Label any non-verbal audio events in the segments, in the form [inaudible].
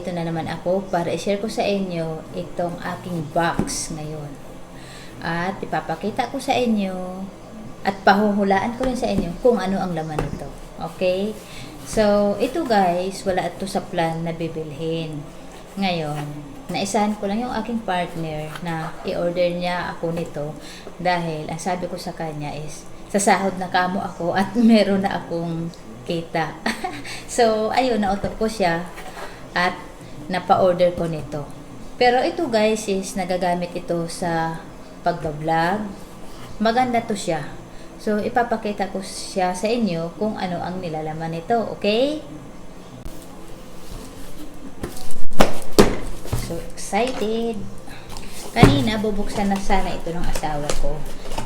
Ito na naman ako para i-share ko sa inyo itong aking box ngayon. At ipapakita ko sa inyo at pahuhulaan ko rin sa inyo kung ano ang laman nito. Okay? So, ito guys, wala ito sa plan na bibilhin. Ngayon, naisahan ko lang yung aking partner na i-order niya ako nito dahil ang sabi ko sa kanya is sasahod na kamo ako at [laughs] meron na akong kita. [laughs] so, ayun, nautok ko siya at napa-order ko nito. Pero ito guys is nagagamit ito sa pagbablog. Maganda to siya. So, ipapakita ko siya sa inyo kung ano ang nilalaman nito. Okay? So, excited. Kanina, bubuksan na sana ito ng asawa ko.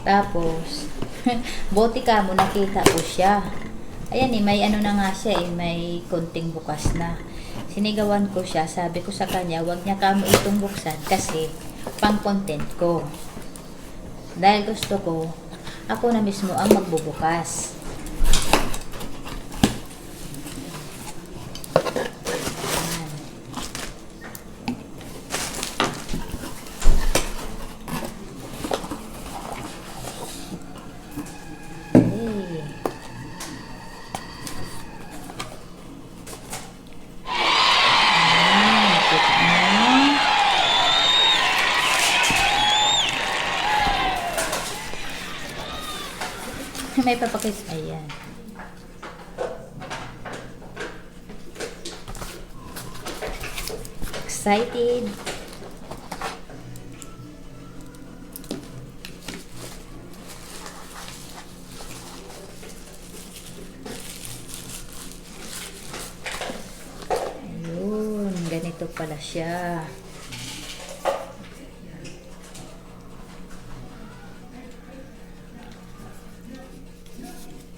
Tapos, [laughs] buti ka mo, nakita ko siya. Ayan eh, may ano na nga siya eh, may konting bukas na. Sinigawan ko siya, sabi ko sa kanya, wag niya kamo itong buksan kasi pang content ko. Dahil gusto ko, ako na mismo ang magbubukas. Ayan. Okay. Ayan, nakita mo. [laughs] May papakit. Ayan. Excited. Ayun, ganito pala siya.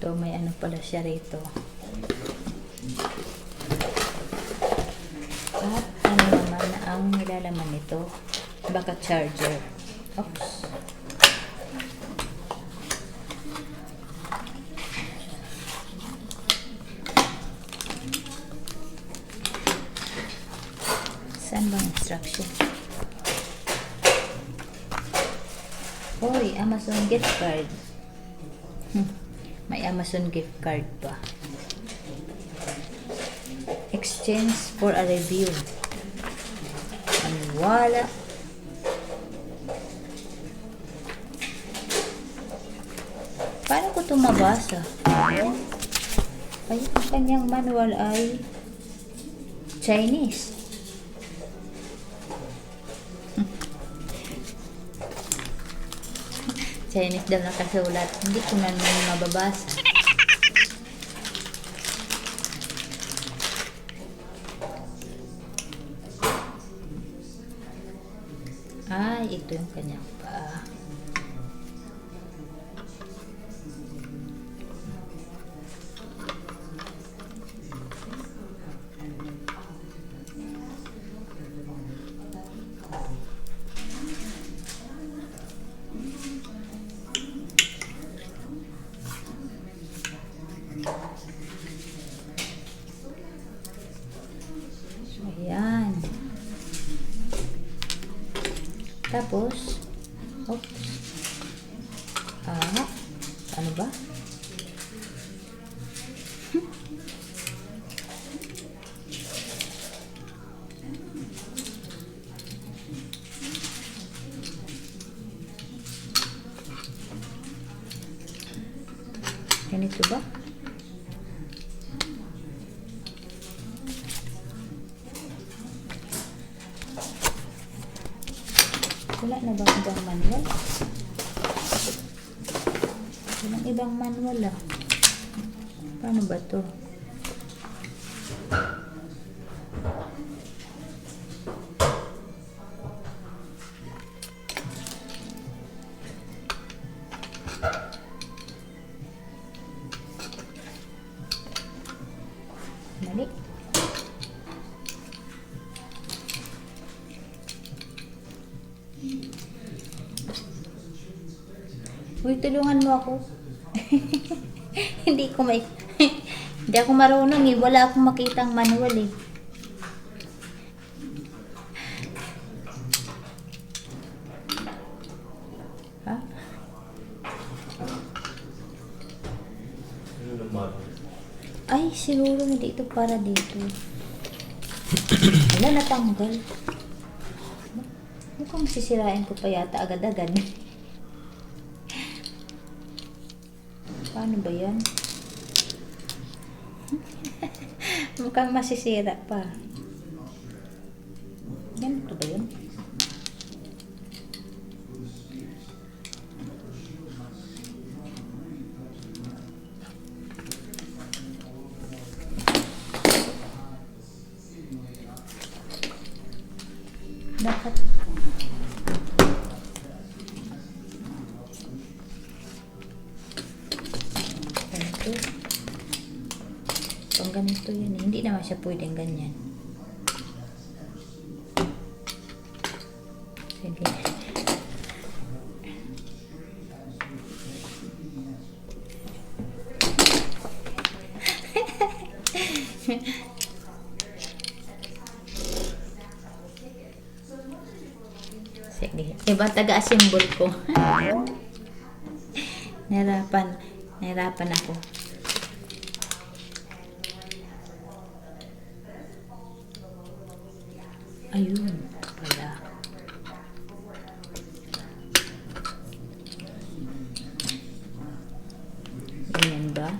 Ito, may ano pala siya rito. At ano naman ang nilalaman nito? Baka charger. Oops. Saan bang instruction? Hoy, Amazon gift card. Hmm. May Amazon gift card pa. Exchange for a review. Ang wala. Paano ko ito mabasa? Ay, ang kanyang manual ay Chinese. Chinese daw nakasulat. Hindi ko na mababasa. Ay, ito yung kanyang paa. Tapos, Wala na bang ibang manual? Walang ibang manual ah. Paano ba to? Mali. Tulungan mo ako. [laughs] hindi ko may... [laughs] hindi ako marunong eh. Wala akong makitang manual eh. Ha? Ay, siguro hindi ito para dito. Wala natanggal. Mukhang sisirain ko pa yata agad-agad. [laughs] Paano ba yan? [laughs] Mukhang masisira pa. Pang ganito yan eh. Hindi naman siya pwedeng ganyan. Sige. Sige. Iba taga-assemble ko. [laughs] Nahirapan. Nahirapan ako. Ayun. Pala. Ganyan ba?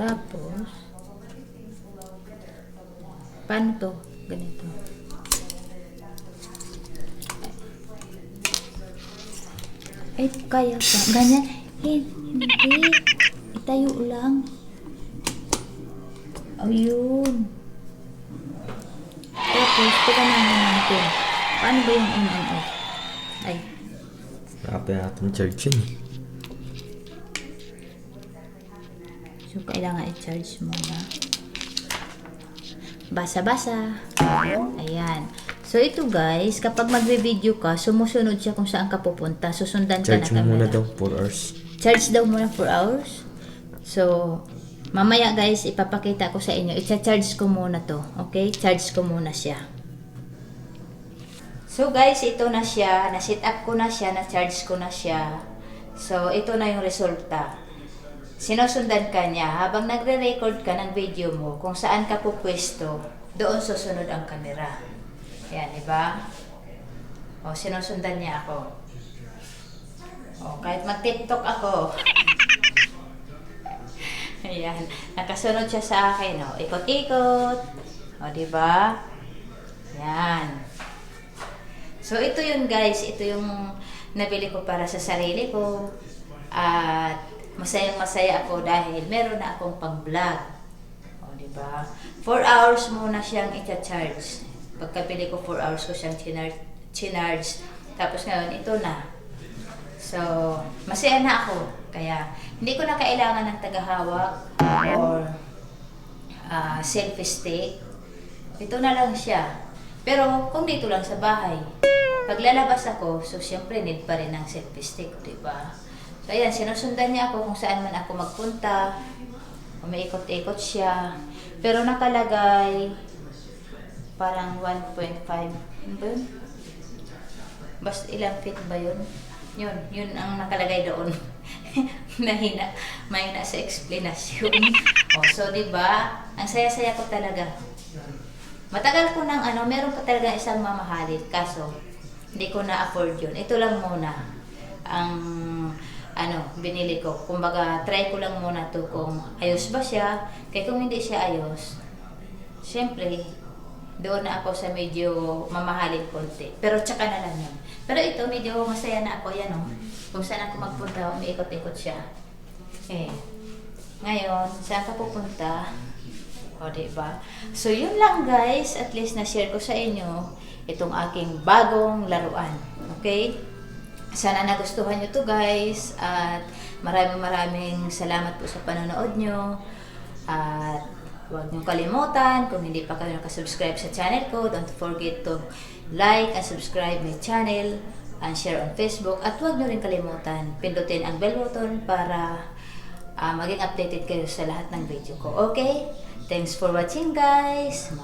Tapos, paano to? Ganito. Ay, kaya pa. Ganyan. Hindi. Itayo lang. Ayun. Tapos, tika naman natin. Paano ba yung on and off? Ay, Grabe natin charge yun. So, kailangan i-charge muna. Basa-basa. Ayan. So, ito guys, kapag magbe-video ka, sumusunod siya kung saan ka pupunta. Susundan ka Charge na mo muna camera. daw 4 hours. Charge daw muna for hours. So, mamaya guys, ipapakita ko sa inyo. I-charge ko muna to. Okay? Charge ko muna siya. So guys, ito na siya. Na-set up ko na siya. Na-charge ko na siya. So, ito na yung resulta. Sinusundan ka niya habang nagre-record ka ng video mo kung saan ka pupwesto, doon susunod ang kamera. Yan, di ba? O, sinusundan niya ako. O, kahit mag-tiktok ako. [laughs] Ayan, nakasunod siya sa akin. O, ikot-ikot. O, di ba? Yan. So, ito yun guys. Ito yung nabili ko para sa sarili ko. At masayang masaya ako dahil meron na akong pang-vlog. O, di ba? 4 hours muna siyang i-charge. Pagkabili ko 4 hours ko siyang chinar- chinarge. Tapos ngayon, ito na. So, masaya na ako. Kaya, hindi ko na kailangan ng tagahawak or ah, selfie stick. Ito na lang siya. Pero, kung dito lang sa bahay, pag lalabas ako, so siyempre need pa rin ng selfie stick, di ba? So, ayan, sinusundan niya ako kung saan man ako magpunta. Umiikot-ikot siya. Pero nakalagay parang 1.5. Ano? Basta ilang feet ba yun? Yun, yun ang nakalagay doon. [laughs] Nahina, mahina sa explanation. [laughs] oh, so, di ba? Ang saya-saya ko talaga. Matagal ko nang ano, meron pa talaga isang mamahalin. Kaso, hindi ko na-afford yun. Ito lang muna ang ano, binili ko. Kumbaga, try ko lang muna to kung ayos ba siya. Kaya kung hindi siya ayos, syempre, doon na ako sa medyo mamahalin konti. Pero tsaka na lang yun. Pero ito, medyo masaya na ako. Yan o. Kung saan ako magpunta, umiikot-ikot siya. Eh. Ngayon, saan ka pupunta? O, diba? So, yun lang guys. At least na-share ko sa inyo itong aking bagong laruan. Okay? Sana nagustuhan nyo to guys. At maraming maraming salamat po sa panonood nyo. At Huwag niyong kalimutan, kung hindi pa kayo nakasubscribe sa channel ko, don't forget to like and subscribe my channel and share on Facebook. At huwag niyo rin kalimutan, pindutin ang bell button para ah, maging updated kayo sa lahat ng video ko. Okay? Thanks for watching guys.